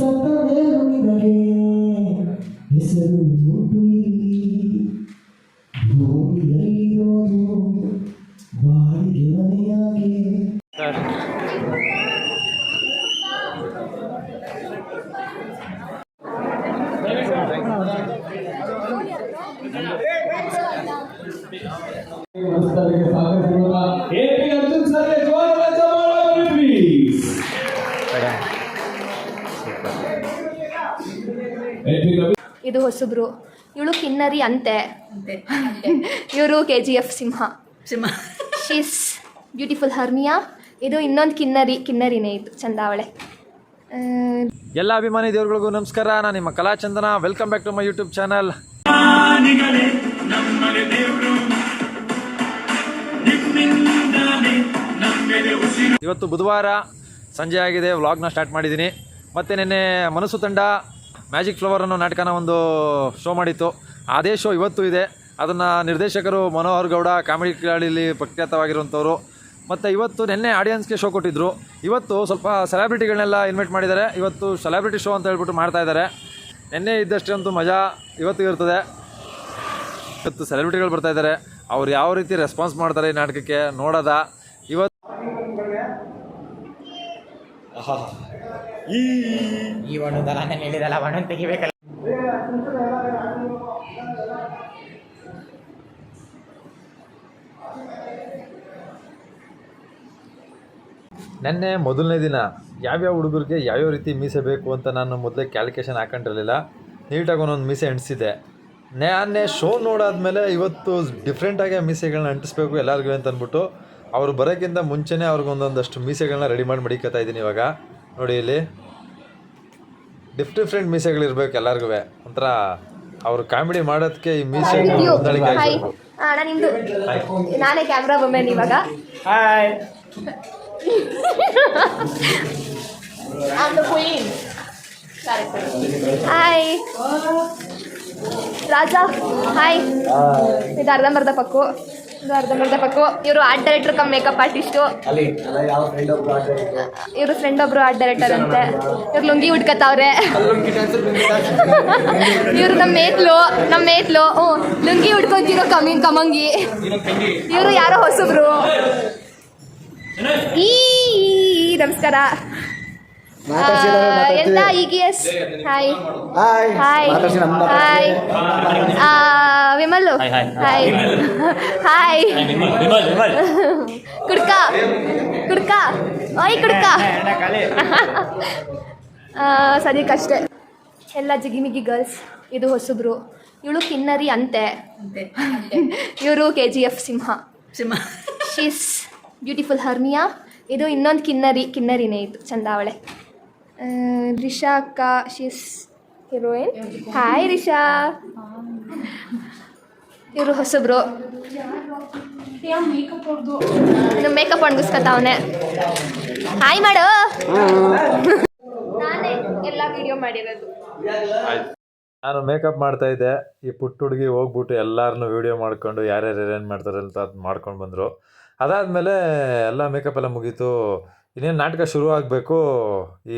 ಸತ್ತ ಮೇಲುಳಿದರೆ ಹೆಸರು ಹೊಸಬ್ರು. ಇವಳು ಕಿನ್ನರಿ ಅಂತೆ. ಇವರು K G F Simha. Simha. She's beautiful Hermia. ಇದು ಇನ್ನೊಂದು ಕಿನ್ನರಿ ಕಿನ್ನರಿನೇ ಇದು ಚಂದಾವಳೆ. ಎಲ್ಲ ಅಭಿಮಾನಿ ದೇವರುಗಳಿಗೂ ನಮಸ್ಕಾರ. ನಾನು ನಿಮ್ಮ Kala Chandana. Welcome back to my YouTube channel ಇವತ್ತು ಬುಧವಾರ ಸಂಜೆ ಆಗಿದೆ. ವ್ಲಾಗ್ನ ಸ್ಟಾರ್ಟ್ ಮಾಡಿದ್ದೀನಿ. ಮತ್ತು ನಿನ್ನೆ ಮನಸ್ಸು ತಂಡ ಮ್ಯಾಜಿಕ್ ಫ್ಲವರ್ ಅನ್ನೋ ನಾಟಕನ ಒಂದು ಶೋ ಮಾಡಿತ್ತು. ಅದೇ ಶೋ ಇವತ್ತು ಇದೆ. ಅದನ್ನು ನಿರ್ದೇಶಕರು ಮನೋಹರ್ ಗೌಡ, ಕಾಮಿಡಿ ಕಿಲಾಡಿಲಿ ಪ್ರಖ್ಯಾತವಾಗಿರುವಂಥವ್ರು. ಮತ್ತು ಇವತ್ತು ನಿನ್ನೆ ಆಡಿಯನ್ಸ್ಗೆ ಶೋ ಕೊಟ್ಟಿದ್ದರು ಇವತ್ತು ಸ್ವಲ್ಪ ಸೆಲೆಬ್ರಿಟಿಗಳನ್ನೆಲ್ಲ ಇನ್ವೈಟ್ ಮಾಡಿದ್ದಾರೆ. ಇವತ್ತು ಸೆಲೆಬ್ರಿಟಿ ಶೋ ಅಂತ ಹೇಳ್ಬಿಟ್ಟು ಮಾಡ್ತಾ ಇದ್ದಾರೆ. ನಿನ್ನೆ ಇದ್ದಷ್ಟಂತೂ ಮಜಾ ಇವತ್ತು ಇರ್ತದೆ. ಇವತ್ತು ಸೆಲೆಬ್ರಿಟಿಗಳು ಬರ್ತಾ ಇದ್ದಾರೆ. ಅವ್ರು ಯಾವ ರೀತಿ ರೆಸ್ಪಾನ್ಸ್ ಮಾಡ್ತಾರೆ ಈ ನಾಟಕಕ್ಕೆ ನೋಡೋದ? ಇವತ್ತು ಈ ಒಣದಲ್ಲ ನಾನು ಹೇಳಿದಲ್ಲ ಒಣ ತೆಗಿಬೇಕಲ್ಲ. ನೆನ್ನೆ ಮೊದಲನೇ ದಿನ ಯಾವ್ಯಾವ ಹುಡುಗರಿಗೆ ಯಾವ್ಯಾವ ರೀತಿ ಮೀಸೆ ಬೇಕು ಅಂತ ನಾನು ಮೊದಲೇ ಕ್ಯಾಲ್ಕುಲೇಷನ್ ಹಾಕೊಂಡಿರಲಿಲ್ಲ. ನೀಟಾಗಿ ಒಂದೊಂದು ಮೀಸೆ ಎಣಿಸಿದೆ. ನಾನೇ ಶೋ ನೋಡಾದ್ಮೇಲೆ ಇವತ್ತು ಡಿಫ್ರೆಂಟಾಗಿ ಮೀಸೆಗಳನ್ನ ಅಂಟಿಸ್ಬೇಕು ಎಲ್ಲರಿಗೂ ಅಂತ ಅಂದ್ಬಿಟ್ಟು ಅವ್ರು ಬರೋಕ್ಕಿಂತ ಮುಂಚೆನೇ ಅವ್ರಿಗೊಂದೊಂದಷ್ಟು ಮೀಸೆಗಳನ್ನ ರೆಡಿ ಮಾಡಿ ಮಡಿಕೋತಾ ಇದ್ದೀನಿ ಇವಾಗ. ನೋಡಿ ಇಲ್ಲಿ. ಡಿಫ್ ಡಿಫ್ರೆಂಟ್ ಮೀಸೆಗಳಿರ್ಬೇಕು ಎಲ್ಲರಿಗೂ. ಒಂಥರ ಅವ್ರು ಕಾಮಿಡಿ ಮಾಡೋದಕ್ಕೆ ಈ ಮೀಸೆ. ಹೊಂದಾಣಿಕೆ. ಆಗಿರ್ಬೇಕು. ನಿಮ್ದು ನಾನೇ ಕ್ಯಾಮ್ರಾ ವುಮೆನ್ ಇವಾಗ. ಹಾಯ್ ಹಾಯ್ ರಾಜಾ ಹಾಯ್ ಇದು ಅರ್ಧಂಬರ್ಧ ಪಕ್ಕು. ಇದು ಅರ್ಧಂಬರ್ಧ ಪಕ್ಕು ಇವರು art director cum makeup artist ಇವರು ಫ್ರೆಂಡ್ ಒಬ್ರು ಆರ್ಟ್ ಡೈರೆಕ್ಟರ್ ಅಂತೆ. ಇವ್ರು ಲುಂಗಿ ಉಟ್ಕತ್ತವ್ರೆ ಇವರು ನಮ್ಮ ಮೇತ್ಲು ನಮ್ಮ ಮೇತ್ಲು. ಹ್ಞೂ ಲುಂಗಿ ಉಟ್ಕೊಂತಿರೋ ಕಮಿಂಗ್ ಕಮಂಗಿ. ಇವರು ಯಾರೋ ಹೊಸಬ್ರು. ಈ ನಮಸ್ಕಾರ. ಎಲ್ಲ ಈಗ ಎಸ್ ಹಾಯ್ ಹಾಯ್ ಹಾಯ್ ಆ, ವಿಮಲ್. ಹಾಯ್ ಹಾಯ್ ಕುಡ್ಕ. ಕುಡ್ಕ. ಓಯ್ ಕುಡ್ಕ. ಆ, ಸದ್ಯಕ್ಕೆ ಅಷ್ಟೇ. ಎಲ್ಲ ಜಿಗಿಮಿಗಿ ಗರ್ಲ್ಸ್ ಇದು ಹೊಸಬ್ರು. ಇವಳು ಕಿನ್ನರಿ ಅಂತೆ. ಇವರು K G F Simha. She's beautiful Hermia ಇದು ಇನ್ನೊಂದು ಕಿನ್ನರಿ ಕಿನ್ನರಿನೇ ಇದು ಚಂದಾವಳೆ. ರಿಷಾ ಅಕ್ಕ ಶಿಸ್ ಹೀರೋಯಿನ್ ಹಾಯ್ ರಿಷಾ ಇವರು ಹೊಸಬ್ರು ಮೇಕಪ್ ಒಣಗಿಸ್ಕೊತಾವನೆ ಹಾಯ್ ಮಾಡು ನಾನೇ ಎಲ್ಲ ವಿಡಿಯೋ ಮಾಡಿರೋದು ನಾನು ಮೇಕಪ್ ಮಾಡ್ತಾ ಇದ್ದೆ. ಈ ಪುಟ್ಟ ಹುಡುಗಿ ಹೋಗ್ಬಿಟ್ಟು ಎಲ್ಲರನ್ನೂ ವಿಡಿಯೋ ಮಾಡ್ಕೊಂಡು ಯಾರ್ಯಾರು ಏನೇನು ಮಾಡ್ತಾರೆ ಅಂತ ಮಾಡ್ಕೊಂಡು ಬಂದರು. ಅದಾದಮೇಲೆ ಎಲ್ಲ ಮೇಕಪ್ ಎಲ್ಲ ಮುಗೀತು. ಇನ್ನೇನು ನಾಟಕ ಶುರು ಆಗಬೇಕು ಈ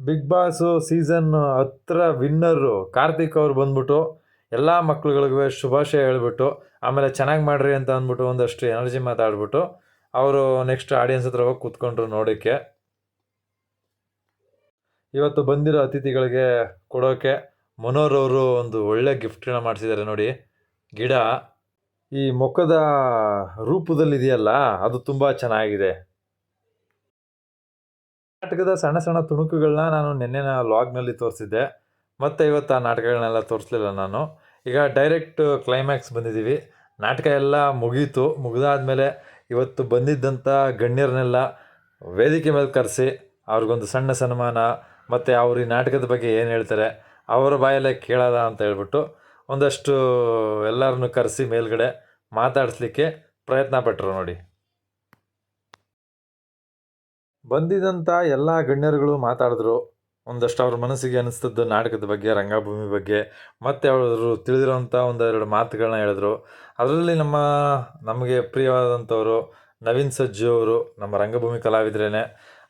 ಬಿಗ್ ಬಾಸು ಸೀಸನ್ ಹತ್ರ ವಿನ್ನರು ಕಾರ್ತಿಕ್ ಅವರು ಬಂದ್ಬಿಟ್ಟು ಎಲ್ಲ ಮಕ್ಳುಗಳಿಗೆ ಶುಭಾಶಯ ಹೇಳ್ಬಿಟ್ಟು, ಆಮೇಲೆ ಚೆನ್ನಾಗಿ ಮಾಡ್ರಿ ಅಂತ ಅಂದ್ಬಿಟ್ಟು ಒಂದಷ್ಟು ಎನರ್ಜಿ ಮಾತಾಡ್ಬಿಟ್ಟು ಅವರು ನೆಕ್ಸ್ಟ್ ಆಡಿಯನ್ಸ್ ಹತ್ರ ಹೋಗಿ ಕೂತ್ಕೊಂಡ್ರು ನೋಡೋಕ್ಕೆ ಇವತ್ತು ಬಂದಿರೋ ಅತಿಥಿಗಳಿಗೆ ಕೊಡೋಕೆ ಮನೋರ್ ಅವರು ಒಂದು ಒಳ್ಳೆ ಗಿಫ್ಟ್ನ ಮಾಡಿಸಿದ್ದಾರೆ ನೋಡಿ. ಗಿಡ ಈ ಮೊಕ್ಕದ ರೂಪದಲ್ಲಿ ಇದೆಯಲ್ಲ ಅದು ತುಂಬ ಚೆನ್ನಾಗಿದೆ. ನಾಟಕದ ಸಣ್ಣ ಸಣ್ಣ ತುಣುಕುಗಳನ್ನ ನಾನು ನಿನ್ನೆನ ಲಾಗ್ನಲ್ಲಿ ತೋರಿಸಿದ್ದೆ. ಮತ್ತು ಇವತ್ತು ಆ ನಾಟಕಗಳನ್ನೆಲ್ಲ ತೋರಿಸ್ಲಿಲ್ಲ ನಾನು. ಈಗ ಡೈರೆಕ್ಟ್ ಕ್ಲೈಮ್ಯಾಕ್ಸ್ ಬಂದಿದ್ದೀವಿ. ನಾಟಕ ಎಲ್ಲ ಮುಗೀತು. ಮುಗಿದಾದ್ಮೇಲೆ ಇವತ್ತು ಬಂದಿದ್ದಂಥ ಗಣ್ಯರನ್ನೆಲ್ಲ ವೇದಿಕೆ ಮೇಲೆ ಕರೆಸಿ ಅವ್ರಿಗೊಂದು ಸಣ್ಣ ಸನ್ಮಾನ, ಮತ್ತು ಅವ್ರ ಈ ನಾಟಕದ ಬಗ್ಗೆ ಏನು ಹೇಳ್ತಾರೆ, ಅವರ ಬಾಯಲ್ಲೇ ಕೇಳೋದ ಅಂತ ಹೇಳ್ಬಿಟ್ಟು ಒಂದಷ್ಟು ಎಲ್ಲರನ್ನು ಕರೆಸಿ ಮೇಲ್ಗಡೆ ಮಾತಾಡಿಸ್ಲಿಕ್ಕೆ ಪ್ರಯತ್ನ ಪಟ್ಟರು ನೋಡಿ. ಬಂದಿದ್ದಂಥ ಎಲ್ಲ ಗಣ್ಯರುಗಳು ಮಾತಾಡಿದ್ರು. ಒಂದಷ್ಟು ಅವ್ರ ಮನಸ್ಸಿಗೆ ಅನಿಸ್ತದ್ದು ನಾಟಕದ ಬಗ್ಗೆ, ರಂಗಭೂಮಿ ಬಗ್ಗೆ, ಮತ್ತು ಅವರು ತಿಳಿದಿರೋಂಥ ಒಂದೆರಡು ಮಾತುಗಳನ್ನ ಹೇಳಿದ್ರು. ಅದರಲ್ಲಿ ನಮ್ಮ, ನಮಗೆ ಪ್ರಿಯವಾದಂಥವರು ನವೀನ್ ಸಜ್ಜು ಅವರು, ನಮ್ಮ ರಂಗಭೂಮಿ ಕಲಾವಿದ್ರೇ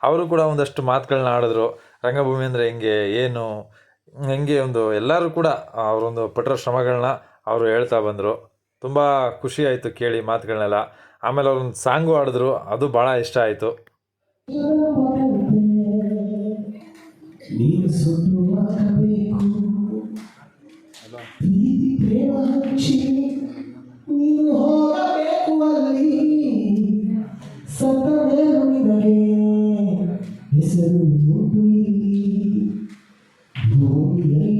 ಅವರು ಕೂಡ ಒಂದಷ್ಟು ಮಾತುಗಳನ್ನ ಆಡಿದ್ರು. ರಂಗಭೂಮಿ ಅಂದರೆ ಹೆಂಗೆ, ಏನು, ಹೆಂಗೆ ಒಂದು ಎಲ್ಲರೂ ಕೂಡ ಅವರೊಂದು ಪಟ್ಟಿರೋ ಶ್ರಮಗಳನ್ನ ಅವರು ಹೇಳ್ತಾ ಬಂದರು. ತುಂಬ ಖುಷಿ ಆಯಿತು ಕೇಳಿ ಮಾತುಗಳನ್ನೆಲ್ಲ ಆಮೇಲೆ ಅವ್ರೊಂದು ಸಾಂಗು ಆಡಿದ್ರು ಅದು ಭಾಳ ಇಷ್ಟ ಆಯಿತು. ನೀನು ಸುಟ್ಟು ಹಾಕಬೇಕು ಪ್ರೀತಿ ಪ್ರೇಮ ಹಂಚಿ ನೀನು ಹೋಗಬೇಕು ಅಲ್ಲಿ ಸತ್ತ ಮೇಲೂ ನಿನಗೆ ಹೆಸರು ಉಂಟು ಇಲ್ಲಿ ಭೂಮಿಯಲ್ಲಿರೋದು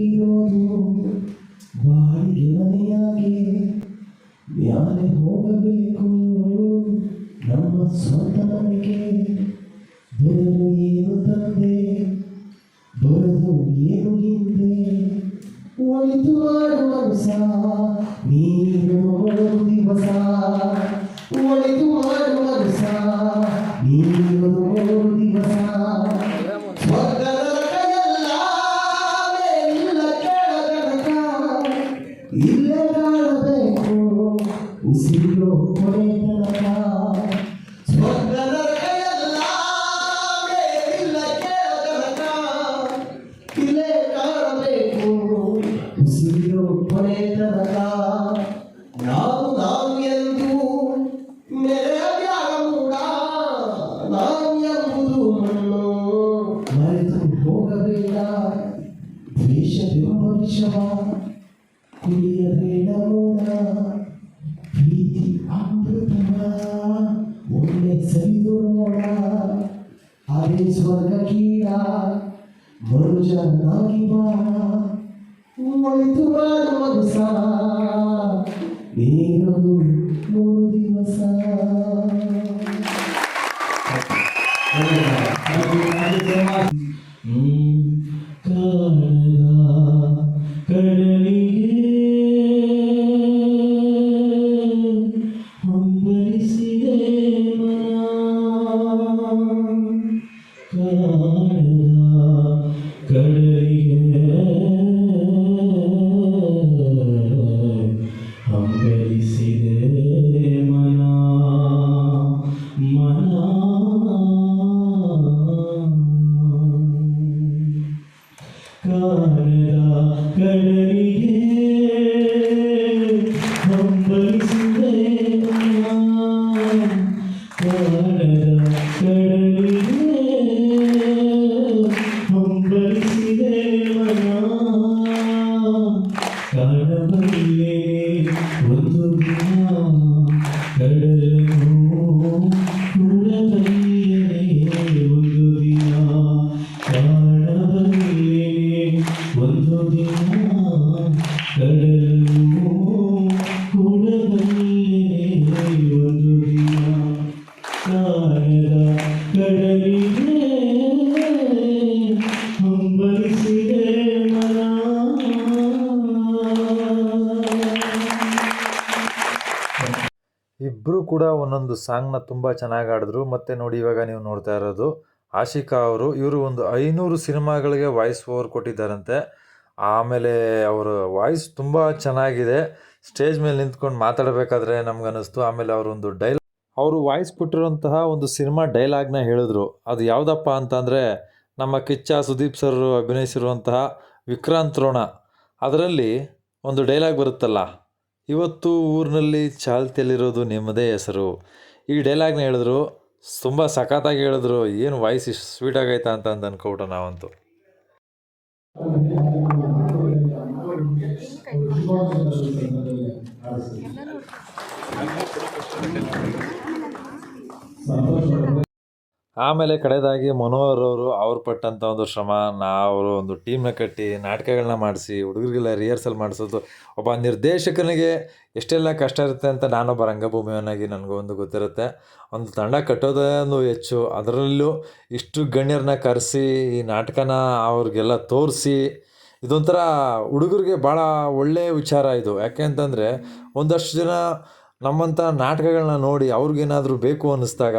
oito anos, Nino. ಒಂದೊಂದು ಸಾಂಗ್ನ ತುಂಬ ಚೆನ್ನಾಗಿ ಆಡಿದ್ರು ಮತ್ತು ನೋಡಿ ಇವಾಗ ನೀವು ನೋಡ್ತಾ ಇರೋದು. ಆಶಿಕಾ ಅವರು, ಇವರು ಒಂದು ಐನೂರು ಸಿನಿಮಾಗಳಿಗೆ ವಾಯ್ಸ್ ಓವರ್ ಕೊಟ್ಟಿದ್ದಾರಂತೆ. ಆಮೇಲೆ ಅವರ ವಾಯ್ಸ್ ತುಂಬ ಚೆನ್ನಾಗಿದೆ. ಸ್ಟೇಜ್ ಮೇಲೆ ನಿಂತ್ಕೊಂಡು ಮಾತಾಡಬೇಕಾದ್ರೆ ನಮ್ಗನ್ನಿಸ್ತು. ಆಮೇಲೆ ಅವರೊಂದು ಡೈಲಾಗ್ ಅವರು ವಾಯ್ಸ್ ಕೊಟ್ಟಿರುವಂತಹ ಒಂದು ಸಿನಿಮಾ ಡೈಲಾಗ್ನ ಹೇಳಿದ್ರು. ಅದು ಯಾವುದಪ್ಪ ಅಂತಂದರೆ, ನಮ್ಮ ಕಿಚ್ಚ ಸುದೀಪ್ ಸರ್ ಅಭಿನಯಿಸಿರುವಂತಹ ವಿಕ್ರಾಂತ್ ರೋಣ. ಅದರಲ್ಲಿ ಒಂದು ಡೈಲಾಗ್ ಬರುತ್ತಲ್ಲ ಇವತ್ತು ಊರಿನಲ್ಲಿ ಚಾಲ್ತಿಯಲ್ಲಿರೋದು ನಿಮ್ಮದೇ ಹೆಸರು. ಈ ಡೈಲಾಗ್ನ ಹೇಳಿದ್ರು, ತುಂಬ ಸಖತ್ತಾಗಿ ಹೇಳಿದ್ರು, ಏನು ವಾಯ್ಸ್ ಇಷ್ಟು ಸ್ವೀಟ್ ಆಗೈತಾ ಅಂತ ಅಂತ ಅನ್ಕೊಬಿಟ್ಟು ನಾವಂತೂ. ಆಮೇಲೆ ಕಡೆದಾಗಿ ಮನೋಹರ್ ಅವರು ಅವ್ರು ಪಟ್ಟಂಥ ಒಂದು ಶ್ರಮ ಅವರು ಒಂದು ಟೀಮ್ನ ಕಟ್ಟಿ ನಾಟಕಗಳನ್ನ ಮಾಡಿಸಿ, ಹುಡುಗರಿಗೆಲ್ಲ ರಿಹರ್ಸಲ್ ಮಾಡಿಸೋದು, ಒಬ್ಬ ನಿರ್ದೇಶಕನಿಗೆ ಎಷ್ಟೆಲ್ಲ ಕಷ್ಟ ಇರುತ್ತೆ ಅಂತ ನಾನೊಬ್ಬ ರಂಗಭೂಮಿಯವನಾಗಿ ನನಗೊಂದು ಗೊತ್ತಿರುತ್ತೆ. ಒಂದು ತಂಡ ಕಟ್ಟೋದೇ ಒಂದು ಹೆಚ್ಚು, ಅದರಲ್ಲೂ ಇಷ್ಟು ಗಣ್ಯರನ್ನ ಕರೆಸಿ, ಈ ನಾಟಕನ ಅವ್ರಿಗೆಲ್ಲ ತೋರಿಸಿ, ಇದೊಂಥರ ಹುಡುಗರಿಗೆ ಭಾಳ ಒಳ್ಳೆಯ ವಿಚಾರ ಇದು. ಯಾಕೆ ಅಂತಂದರೆ ಒಂದಷ್ಟು ಜನ ನಮ್ಮಂಥ ನಾಟಕಗಳನ್ನ ನೋಡಿ ಅವ್ರಿಗೇನಾದರೂ ಬೇಕು ಅನ್ನಿಸ್ದಾಗ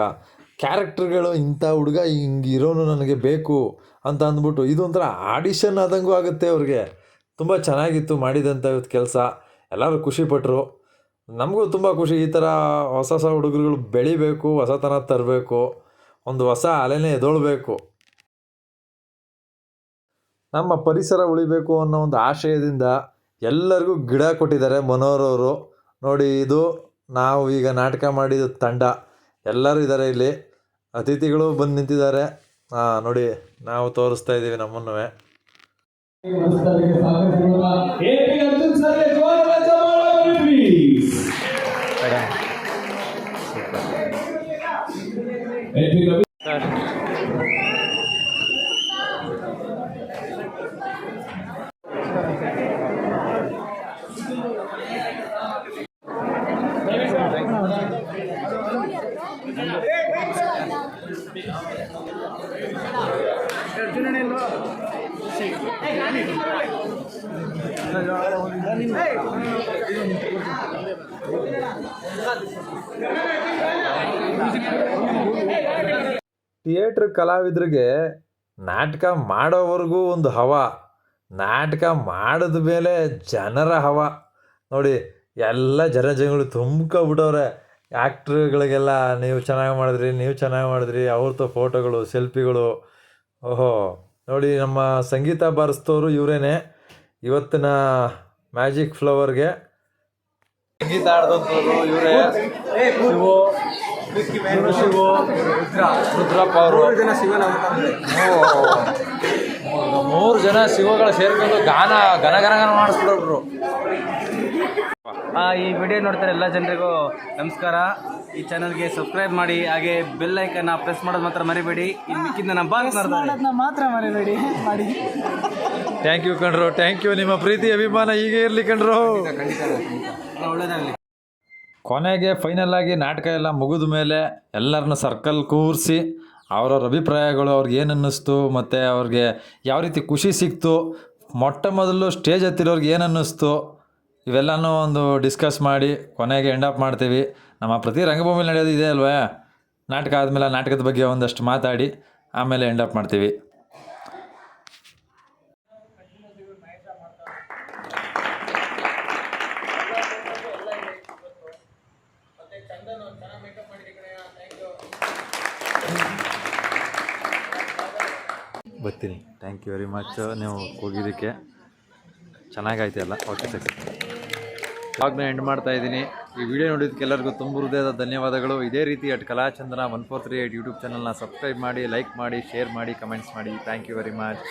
ಕ್ಯಾರೆಕ್ಟರ್ಗಳು ಇಂಥ ಹುಡುಗ ಹಿಂಗೆ ಇರೋನು ನನಗೆ ಬೇಕು ಅಂತ ಅಂದ್ಬಿಟ್ಟು ಇದೊಂಥರ ಆಡಿಷನ್ ಆದಂಗೂ ಆಗುತ್ತೆ ಅವ್ರಿಗೆ. ತುಂಬ ಚೆನ್ನಾಗಿತ್ತು ಮಾಡಿದಂಥ ಇವತ್ತು ಕೆಲಸ. ಎಲ್ಲರೂ ಖುಷಿಪಟ್ಟರು ನಮಗೂ ತುಂಬ ಖುಷಿ. ಈ ಥರ ಹೊಸ ಹೊಸ ಹುಡುಗರುಗಳು ಬೆಳಿಬೇಕು, ಹೊಸತನ ತರಬೇಕು, ಒಂದು ಹೊಸ ಅಲೆನೇ ಎದೊಳ್ಬೇಕು. ನಮ್ಮ ಪರಿಸರ ಉಳಿಬೇಕು ಅನ್ನೋ ಒಂದು ಆಶಯದಿಂದ ಎಲ್ಲರಿಗೂ ಗಿಡ ಕೊಟ್ಟಿದ್ದಾರೆ ಮನೋರವರು ನೋಡಿ, ಇದು ನಾವು ಈಗ ನಾಟಕ ಮಾಡಿದ ತಂಡ. ಎಲ್ಲರೂ ಇದ್ದಾರೆ ಇಲ್ಲಿ. ಅತಿಥಿಗಳು ಬಂದು ನಿಂತಿದ್ದಾರೆ. ಹಾಂ ನೋಡಿ ನಾವು ತೋರಿಸ್ತಾ ಇದ್ದೀವಿ ನಮ್ಮನ್ನು ಎಪಿ ಥಿಯೇಟ್ರ್ ಕಲಾವಿದರಿಗೆ ನಾಟಕ ಮಾಡೋವರೆಗೂ ಒಂದು ಹವ. ನಾಟಕ ಮಾಡಿದ ಮೇಲೆ ಜನರ ಹವ. ನೋಡಿ, ಎಲ್ಲ ಜನ ಜನಗಳು ತುಂಬ್ಕೊಬಿಟ್ಟವ್ರೆ ಆ್ಯಕ್ಟ್ರುಗಳಿಗೆಲ್ಲ, ನೀವು ಚೆನ್ನಾಗಿ ಮಾಡಿದ್ರಿ, ನೀವು ಚೆನ್ನಾಗಿ ಮಾಡಿದ್ರಿ, ಅವ್ರದ್ದು ಫೋಟೋಗಳು, ಸೆಲ್ಫಿಗಳು. ಓಹೋ, ನೋಡಿ, ನಮ್ಮ ಸಂಗೀತ ಬಾರಿಸ್ತವರು ಇವರೇನೆ. ಇವತ್ತಿನ ಮ್ಯಾಜಿಕ್ ಫ್ಲವರ್ಗೆ ಸಂಗೀತ ಆಡ್ದಂಥವ್ರು ಇವರೇ. ಶಿವು ಶಿವು ಶಿವು ರುದ್ರಪ್ಪ ಅವರು. ಮೂರು ಜನ ಶಿವಗಳು ಸೇರ್ಕೊಂಡು ಗಾನ ಗನ ಗನ ಗನ ಮಾಡಿಸ್ಬಿಡೋರು ಆ, ಈ ವಿಡಿಯೋ ನೋಡ್ತಾರೆ ಎಲ್ಲ ಜನರಿಗೂ ನಮಸ್ಕಾರ. ಈ ಚಾನಲ್ಗೆ ಸಬ್ಸ್ಕ್ರೈಬ್ ಮಾಡಿ ಹಾಗೆ ಬೆಲ್ ಐಕನ್ನ ಪ್ರೆಸ್ ಮಾಡೋದು ಮಾತ್ರ ಮರಿಬೇಡಿ. ಇನ್ನು ಮಿಕ್ಕಿಂದ ನಮ್ಮ ಬಾಸ್ ಮಾತ್ರ ಮರಿಬೇಡಿ. ಮಾಡಿ. ಥ್ಯಾಂಕ್ ಯು ಕಣ್ರು ಥ್ಯಾಂಕ್ ಯು ನಿಮ್ಮ ಪ್ರೀತಿ ಅಭಿಮಾನ ಹೀಗೆ ಇರಲಿ ಕಣ್ರು ಒಳ್ಳೇದಾಗಲಿ. ಕೊನೆಗೆ ಫೈನಲ್ ಆಗಿ ನಾಟಕ ಎಲ್ಲ ಮುಗಿದ ಮೇಲೆ ಎಲ್ಲರನ್ನ ಸರ್ಕಲ್ ಕೂರಿಸಿ ಅವ್ರವ್ರ ಅಭಿಪ್ರಾಯಗಳು ಅವ್ರಿಗೆ ಏನು ಅನ್ನಿಸ್ತು ಮತ್ತು ಅವ್ರಿಗೆ ಯಾವ ರೀತಿ ಖುಷಿ ಸಿಕ್ತು ಮೊಟ್ಟ ಮೊದಲು ಸ್ಟೇಜ್ ಹತ್ತಿರೋರ್ಗೆ ಏನು ಅನ್ನಿಸ್ತು ಇವೆಲ್ಲನೂ ಒಂದು ಡಿಸ್ಕಸ್ ಮಾಡಿ ಕೊನೆಗೆ ಎಂಡ್ ಅಪ್ ಮಾಡ್ತೀವಿ. ನಮ್ಮ ಪ್ರತಿ ರಂಗಭೂಮಿಲಿ ನಡೆಯೋದು ಇದೆ ಅಲ್ವಾ? ನಾಟಕ ಆದಮೇಲೆ ನಾಟಕದ ಬಗ್ಗೆ ಒಂದಷ್ಟು ಮಾತಾಡಿ ಆಮೇಲೆ ಎಂಡ್ ಅಪ್ ಮಾಡ್ತೀವಿ. ಬರ್ತೀನಿ. ಥ್ಯಾಂಕ್ ಯು ವೆರಿ ಮಚ್ ನೀವು ಹೋಗಿದ್ದಕ್ಕೆ ಚೆನ್ನಾಗಾಯ್ತು ಎಲ್ಲ. ಓಕೆ ಸರಿ. ನಾನು ಎಂಡ್ ಮಾಡ್ತಾ ಇದ್ದೀನಿ. ಈ ವಿಡಿಯೋ ನೋಡಿದ್ದಕ್ಕೆ ಎಲ್ಲರಿಗೂ ತುಂಬ ಹೃದಯದ ಧನ್ಯವಾದಗಳು. ಇದೇ ರೀತಿ at Kalachandra one four three eight YouTube ಚಾನಲ್ನ ಸಬ್ಸ್ಕ್ರೈಬ್ ಮಾಡಿ ಲೈಕ್ ಮಾಡಿ ಶೇರ್ ಮಾಡಿ ಕಮೆಂಟ್ಸ್ ಮಾಡಿ. Thank you very much